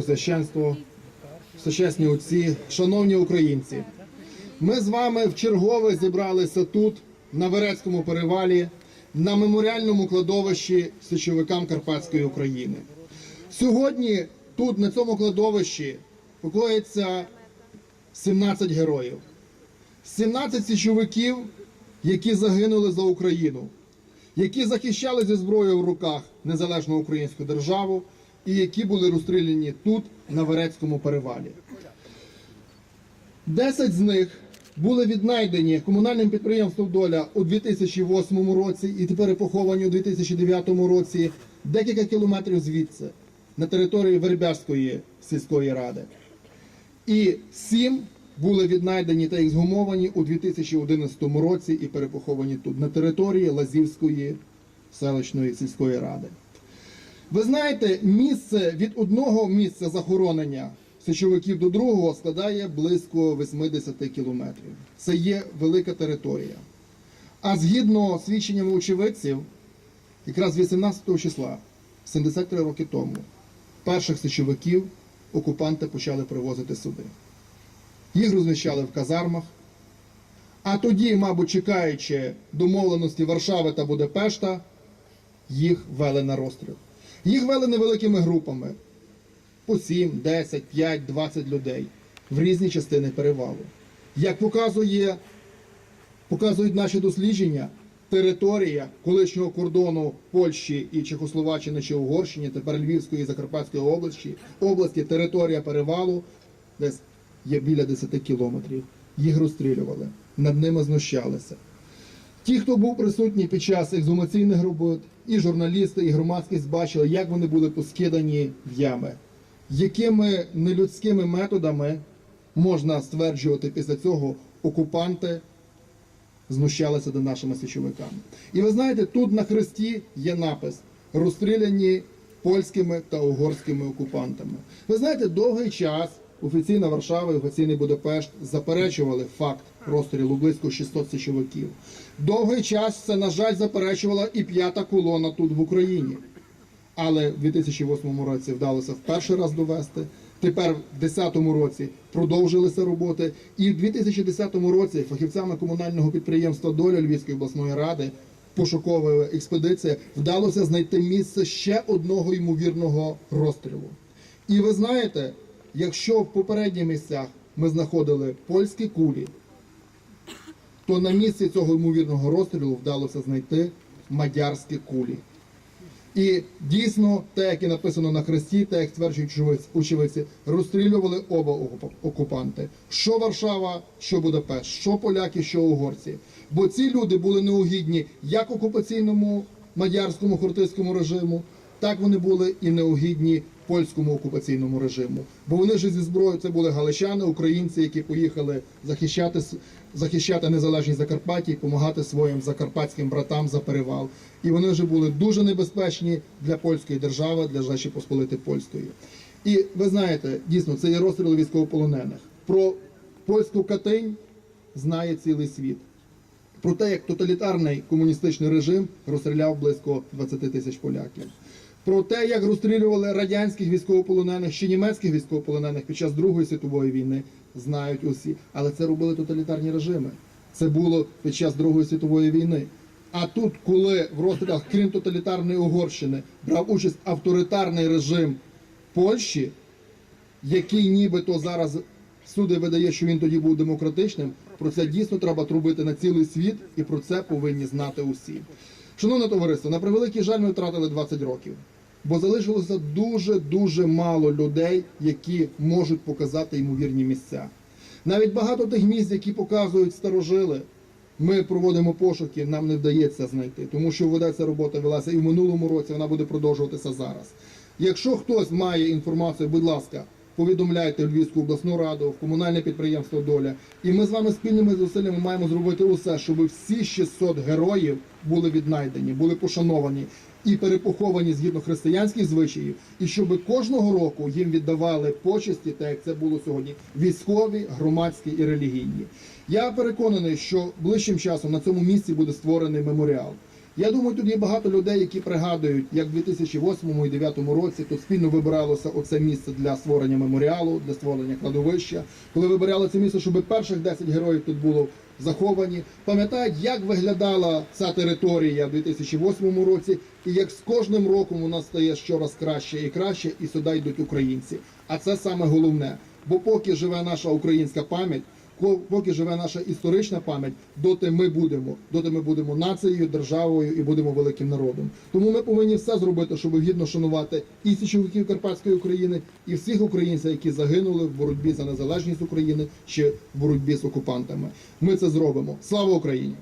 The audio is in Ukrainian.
Священство, священні отці, шановні українці, ми з вами вчергове зібралися тут, на Верецькому перевалі, на меморіальному кладовищі січовикам Карпатської України. Сьогодні тут, на цьому кладовищі, покоїться 17 героїв, 17 січовиків, які загинули за Україну, які захищали зі зброєю в руках незалежну українську державу і які були розстріляні тут, на Верецькому перевалі. Десять з них були віднайдені комунальним підприємством Доля у 2008 році і тепер поховані у 2009 році декілька кілометрів звідси, на території Вербязької сільської ради. І сім були віднайдені та ексгумовані у 2011 році і перепоховані тут, на території Лазівської селищної сільської ради. Ви знаєте, місце від одного місця захоронення січовиків до другого складає близько 80 кілометрів. Це є велика територія. А згідно свідченнями очевидців, якраз 18 числа, 73 роки тому, перших січовиків окупанти почали привозити сюди. Їх розміщали в казармах. А тоді, мабуть, чекаючи домовленості Варшави та Будапешта, їх вели на розстріл. Їх вели невеликими групами по 7, 10, 5, 20 людей в різні частини перевалу. Як показує, показують наші дослідження, територія колишнього кордону Польщі і Чехословаччини чи Угорщини, тепер Львівської і Закарпатської області, області, територія перевалу, десь є біля 10 кілометрів. Їх розстрілювали, над ними знущалися. Ті, хто був присутній під час ексгумаційних робот, і журналісти, і громадськість бачили, як вони були поскидані в ями, якими нелюдськими методами можна стверджувати після цього окупанти знущалися над нашими січовиками. І ви знаєте, тут на хресті є напис розстріляні польськими та угорськими окупантами. Ви знаєте, довгий час офіційна Варшава і офіційний Будапешт заперечували факт розстрілу близько 600 січовиків. Довгий час це, на жаль, заперечувала і п'ята колона тут в Україні. Але в 2008 році вдалося в перший раз довести. Тепер в 2010 році продовжилися роботи, і в 2010 році фахівцями комунального підприємства Доля Львівської обласної ради пошукова експедиція вдалося знайти місце ще одного ймовірного розстрілу. І ви знаєте, якщо в попередніх місцях ми знаходили польські кулі, то на місці цього ймовірного розстрілу вдалося знайти мадярські кулі. І дійсно, те, як і написано на хресті, те, як стверджують очевидці, розстрілювали оба окупанти: що Варшава, що Будапешт, що поляки, що угорці. Бо ці люди були неугідні як окупаційному мадярському хортицькому режиму, так вони були і неугідні польському окупаційному режиму. Бо вони ж зі зброєю це були галичани, українці, які поїхали захищати, захищати незалежність Закарпаття і допомагати своїм закарпатським братам за перевал. І вони вже були дуже небезпечні для польської держави, для Rzeszy Посполити Польської. І ви знаєте, дійсно, це є розстріли військовополонених. Про польську Катинь знає цілий світ. Про те, як тоталітарний комуністичний режим розстріляв близько 20 тисяч поляків. Про те, як розстрілювали радянських військовополонених чи німецьких військовополонених під час Другої світової війни, знають усі. Але це робили тоталітарні режими. Це було під час Другої світової війни. А тут, коли в розстрілах, крім тоталітарної Угорщини, брав участь авторитарний режим Польщі, який нібито зараз суди видає, що він тоді був демократичним. Про це дійсно треба трубити на цілий світ, і про це повинні знати усі. Шановне товариство, на превеликий жаль, ми втратили 20 років, бо залишилося дуже дуже мало людей, які можуть показати ймовірні місця. Навіть багато тих місць, які показують старожили, ми проводимо пошуки, нам не вдається знайти, тому що ведеться робота велася і в минулому році, вона буде продовжуватися зараз. Якщо хтось має інформацію, будь ласка, повідомляйте Львівську обласну раду, в комунальне підприємство Доля. І ми з вами спільними зусиллями маємо зробити усе, щоб всі 600 героїв були віднайдені, були пошановані і перепоховані згідно християнських звичаїв, і щоб кожного року їм віддавали почесті, так як це було сьогодні, військові, громадські і релігійні. Я переконаний, що ближчим часом на цьому місці буде створений меморіал. Я думаю, тут є багато людей, які пригадують, як в 2008 і 2009 році тут спільно вибиралося оце місце для створення меморіалу, для створення кладовища. Коли вибирали це місце, щоб перших 10 героїв тут було заховані. Пам'ятають, як виглядала ця територія в 2008 році, і як з кожним роком вона стає щораз краще і краще, і сюди йдуть українці. А це саме головне. Бо поки живе наша українська пам'ять, поки живе наша історична пам'ять, доти ми будемо. Доти ми будемо нацією, державою і будемо великим народом. Тому ми повинні все зробити, щоб гідно шанувати і січовиків Карпатської України, і всіх українців, які загинули в боротьбі за незалежність України чи в боротьбі з окупантами. Ми це зробимо. Слава Україні!